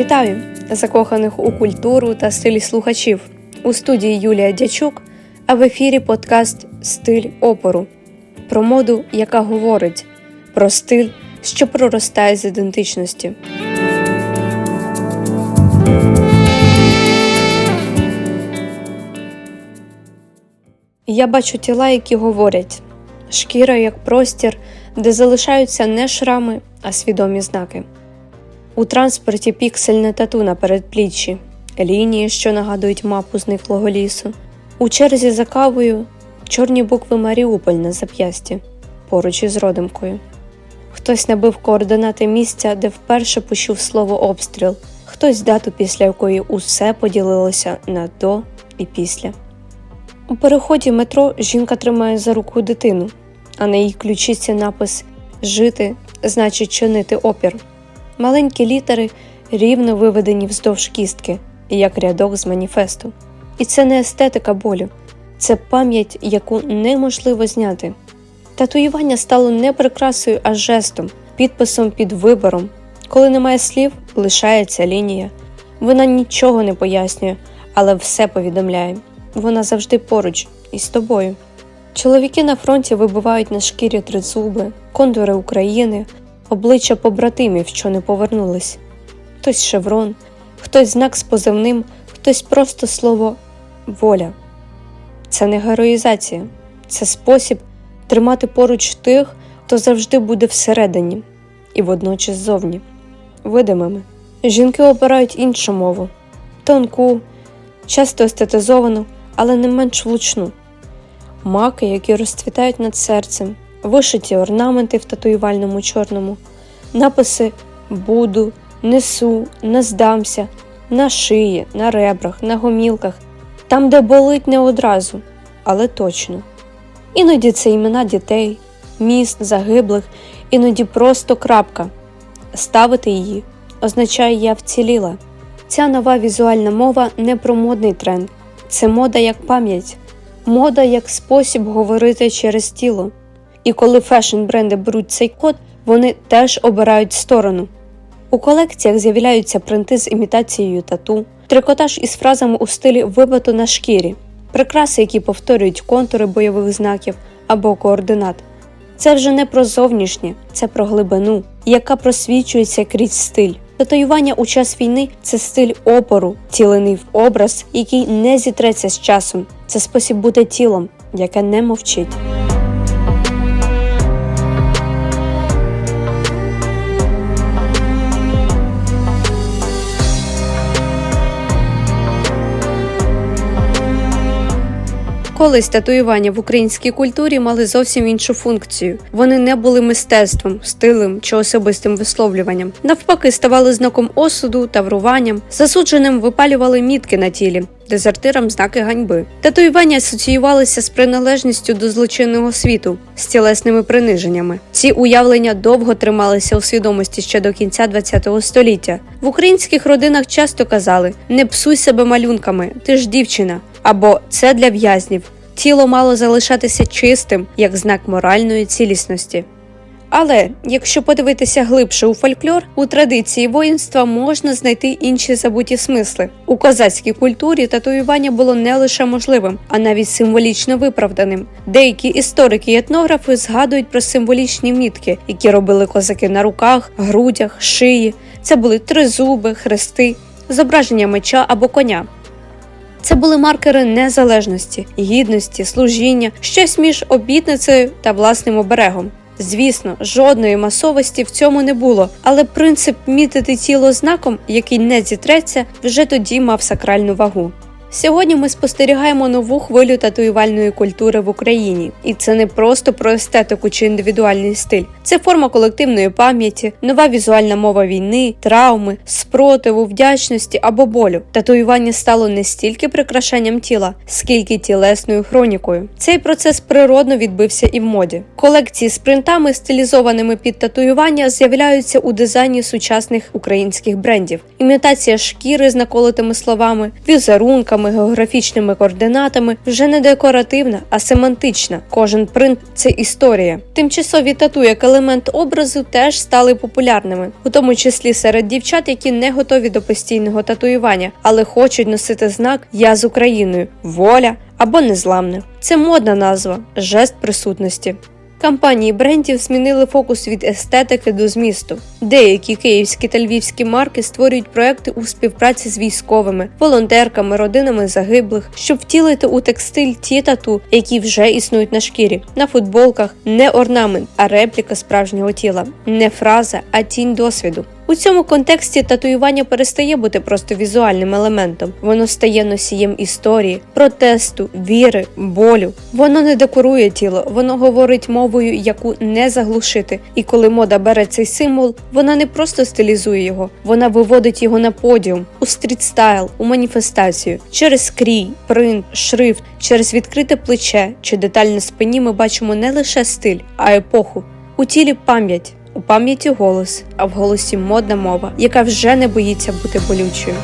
Вітаю закоханих у культуру та стиль слухачів у студії Юлія Дячук, а в ефірі подкаст Стиль опору про моду, яка говорить, про стиль, що проростає з ідентичності. Я бачу тіла, які говорять, шкіра як простір, де залишаються не шрами, а свідомі знаки. У транспорті піксельне тату на передпліччі, лінії, що нагадують мапу зниклого лісу. У черзі за кавою чорні букви Маріуполь на зап'ясті, поруч із родимкою. Хтось набив координати місця, де вперше почув слово обстріл, хтось дату, після якої усе поділилося на до і після. У переході метро жінка тримає за руку дитину, а на їй ключиці напис Жити значить чинити опір. Маленькі літери рівно виведені вздовж кістки, як рядок з маніфесту. І це не естетика болю, це пам'ять, яку неможливо зняти. Татуювання стало не прикрасою, а жестом, підписом під вибором. Коли немає слів, лишається лінія. Вона нічого не пояснює, але все повідомляє. Вона завжди поруч із тобою. Чоловіки на фронті вибивають на шкірі тризуби, контури України, обличчя побратимів, що не повернулись. Хтось шеврон, хтось знак з позивним, хтось просто слово воля. Це не героїзація, це спосіб тримати поруч тих, хто завжди буде всередині і водночас ззовні, видимими. Жінки обирають іншу мову тонку, часто естетизовану, але не менш влучну. Маки, які розцвітають над серцем, вишиті орнаменти в татуювальному чорному, написи Буду, несу, не здамся, на шиї, на ребрах, на гомілках, там, де болить не одразу, але точно. Іноді це імена дітей, міст, загиблих, іноді просто крапка. Ставити її означає я вціліла. Ця нова візуальна мова не про модний тренд, це мода як пам'ять, мода як спосіб говорити через тіло. І коли фешн-бренди беруть цей код, вони теж обирають сторону. У колекціях з'являються принти з імітацією тату, трикотаж із фразами у стилі вибито на шкірі, прикраси, які повторюють контури бойових знаків або координат. Це вже не про зовнішнє, це про глибину, яка просвічується крізь стиль. Татуювання у час війни це стиль опору, тілений в образ, який не зітреться з часом. Це спосіб бути тілом, яке не мовчить. Колись татуювання в українській культурі мали зовсім іншу функцію. Вони не були мистецтвом, стилем чи особистим висловлюванням. Навпаки, ставали знаком осуду, тавруванням, засудженим випалювали мітки на тілі. Дезертирам знаки ганьби. Татуювання асоціювалися з приналежністю до злочинного світу, з тілесними приниженнями. Ці уявлення довго трималися у свідомості ще до кінця ХХ століття. В українських родинах часто казали: не псуй себе малюнками, ти ж дівчина. Або це для в'язнів. Тіло мало залишатися чистим як знак моральної цілісності. Але якщо подивитися глибше у фольклор, у традиції воїнства можна знайти інші забуті смисли. У козацькій культурі татуювання було не лише можливим, а навіть символічно виправданим. Деякі історики і етнографи згадують про символічні мітки, які робили козаки на руках, грудях, шиї. Це були тризуби, хрести, зображення меча або коня. Це були маркери незалежності, гідності, служіння, щось між обітницею та власним оберегом. Звісно, жодної масовості в цьому не було, але принцип мітити тіло знаком, який не зітреться, вже тоді мав сакральну вагу. Сьогодні ми спостерігаємо нову хвилю татуювальної культури в Україні, і це не просто про естетику чи індивідуальний стиль, це форма колективної пам'яті, нова візуальна мова війни, травми, спротиву, вдячності або болю. Татуювання стало не стільки прикрашанням тіла, скільки тілесною хронікою. Цей процес природно відбився і в моді. Колекції з принтами, стилізованими під татуювання, з'являються у дизайні сучасних українських брендів. Імітація шкіри з наколотими словами, візерунками знаками, географічними координатами вже не декоративна, а семантична. Кожен принт це історія. Тимчасові тату як елемент образу теж стали популярними, у тому числі серед дівчат, які не готові до постійного татуювання, але хочуть носити знак Я з Україною, воля або незламне. Це модна назва, жест присутності. Компанії брендів змінили фокус від естетики до змісту. Деякі київські та львівські марки створюють проекти у співпраці з військовими, волонтерками, родинами загиблих, щоб втілити у текстиль ті тату, які вже існують на шкірі, на футболках не орнамент, а репліка справжнього тіла, не фраза, а тінь досвіду. У цьому контексті татуювання перестає бути просто візуальним елементом. Воно стає носієм історії, протесту, віри, болю. Воно не декорує тіло, воно говорить мовою, яку не заглушити. І коли мода бере цей символ, вона не просто стилізує його, вона виводить його на подіум, у стрітстайл, у маніфестацію. Через крій, принт, шрифт, через відкрите плече чи деталь на спині ми бачимо не лише стиль, а епоху. У тілі пам'ять. У пам'яті голос, а в голосі модна мова, яка вже не боїться бути болючою.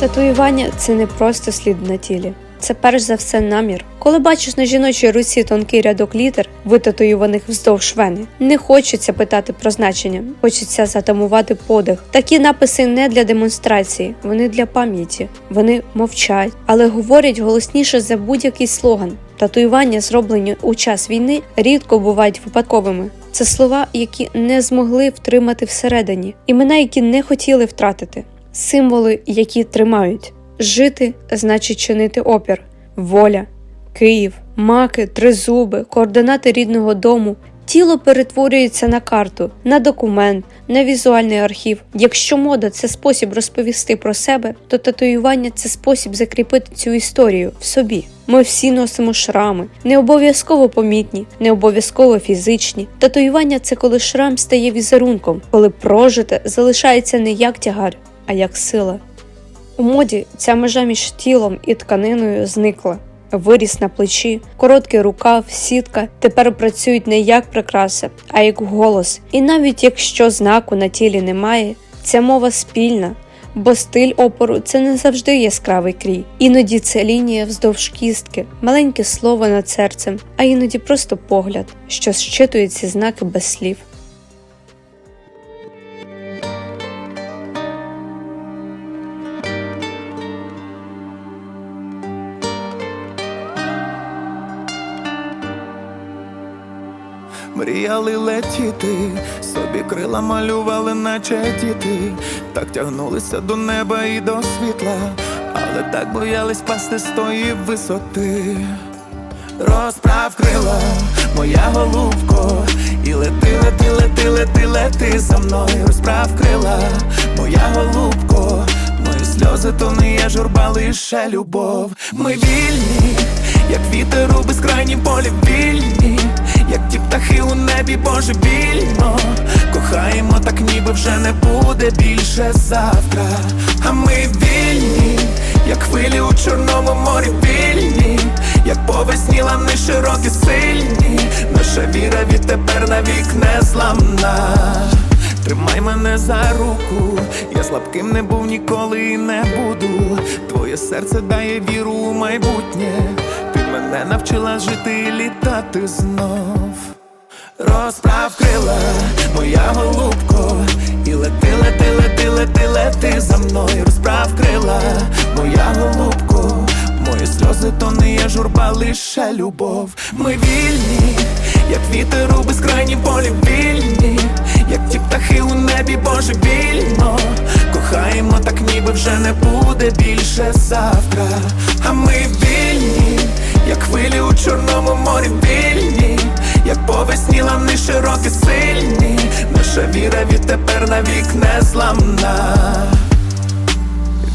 Татуювання це не просто слід на тілі. Це перш за все намір. Коли бачиш на жіночій руці тонкий рядок літер, витатуюваних вздовж вени, не хочеться питати про значення, хочеться затамувати подих. Такі написи не для демонстрації, вони для пам'яті. Вони мовчать, але говорять голосніше за будь-який слоган. Татуювання, зроблені у час війни, рідко бувають випадковими. Це слова, які не змогли втримати всередині, імена, які не хотіли втратити, символи, які тримають. Жити значить чинити опір, воля, Київ, маки, тризуби, координати рідного дому. Тіло перетворюється на карту, на документ, на візуальний архів. Якщо мода це спосіб розповісти про себе, то татуювання це спосіб закріпити цю історію в собі. Ми всі носимо шрами, не обов'язково помітні, не обов'язково фізичні. Татуювання це коли шрам стає візерунком, коли прожите залишається не як тягар, а як сила. У моді ця межа між тілом і тканиною зникла. Виріс на плечі, короткий рукав, сітка тепер працюють не як прикраса, а як голос. І навіть якщо знаку на тілі немає, ця мова спільна, бо стиль опору це не завжди яскравий крій. Іноді це лінія вздовж кістки, маленьке слово над серцем, а іноді просто погляд, що зчитує ці знаки без слів. Мріяли летіти, собі крила малювали, наче діти, так тягнулися до неба і до світла, але так боялись пасти з тої висоти. Розправ крила, моя голубко, і лети, лети, лети, лети, лети за мною, розправ крила, моя голубко, мої сльози то не є журба, лише любов. Ми вільні, як вітер у безкрайнім полі вільні, як ті птахи у небі божевільно Кохаємо так, ніби вже не буде більше завтра. А ми вільні, як хвилі у чорному морі вільні, як повесні лани широкі сильні, наша віра відтепер навік не зламна. Тримай мене за руку, я слабким не був ніколи і не буду. Твоє серце дає віру у майбутнє. Ти мене навчила жити і літати знов. Розправ крила, моя голубко, і лети, лети, лети, лети, лети за мною, розправ крила, моя голубко, мої сльози то не є журба, лише любов. Ми вільні, як вітер у безкрайнім завтра. А ми вільні, як хвилі у чорному морі вільні, як по весні лани широкі сильні, наша віра відтепер навік не зламна.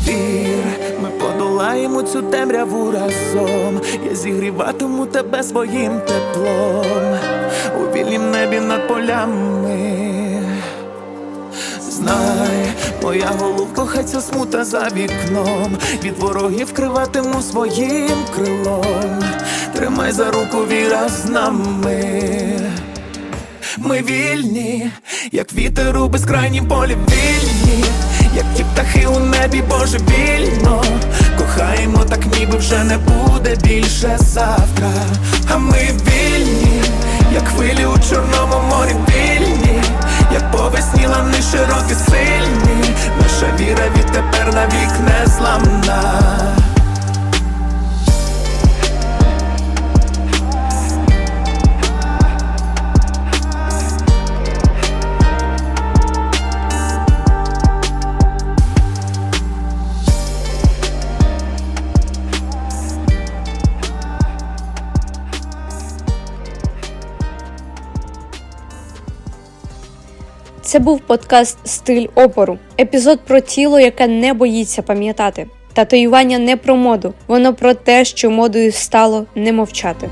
Вір, ми подолаємо цю темряву разом. Я зігріватиму тебе своїм теплом у вільнім небі над полями. Знай, Моя головка, хай ця смута за вікном. Від ворогів криватиму своїм крилом. Тримай за руку віра з нами. Ми вільні, як вітер у безкрайнім полі вільні, як ті птахи у небі божевільно. Кохаємо так, ніби вже не буде більше завтра. А ми вільні, як хвилі у чорному морі вільні, як по весні лани широкі сильні. Це був подкаст Стиль опору, епізод про тіло, яке не боїться пам'ятати. Татуювання не про моду, воно про те, що модою стало не мовчати.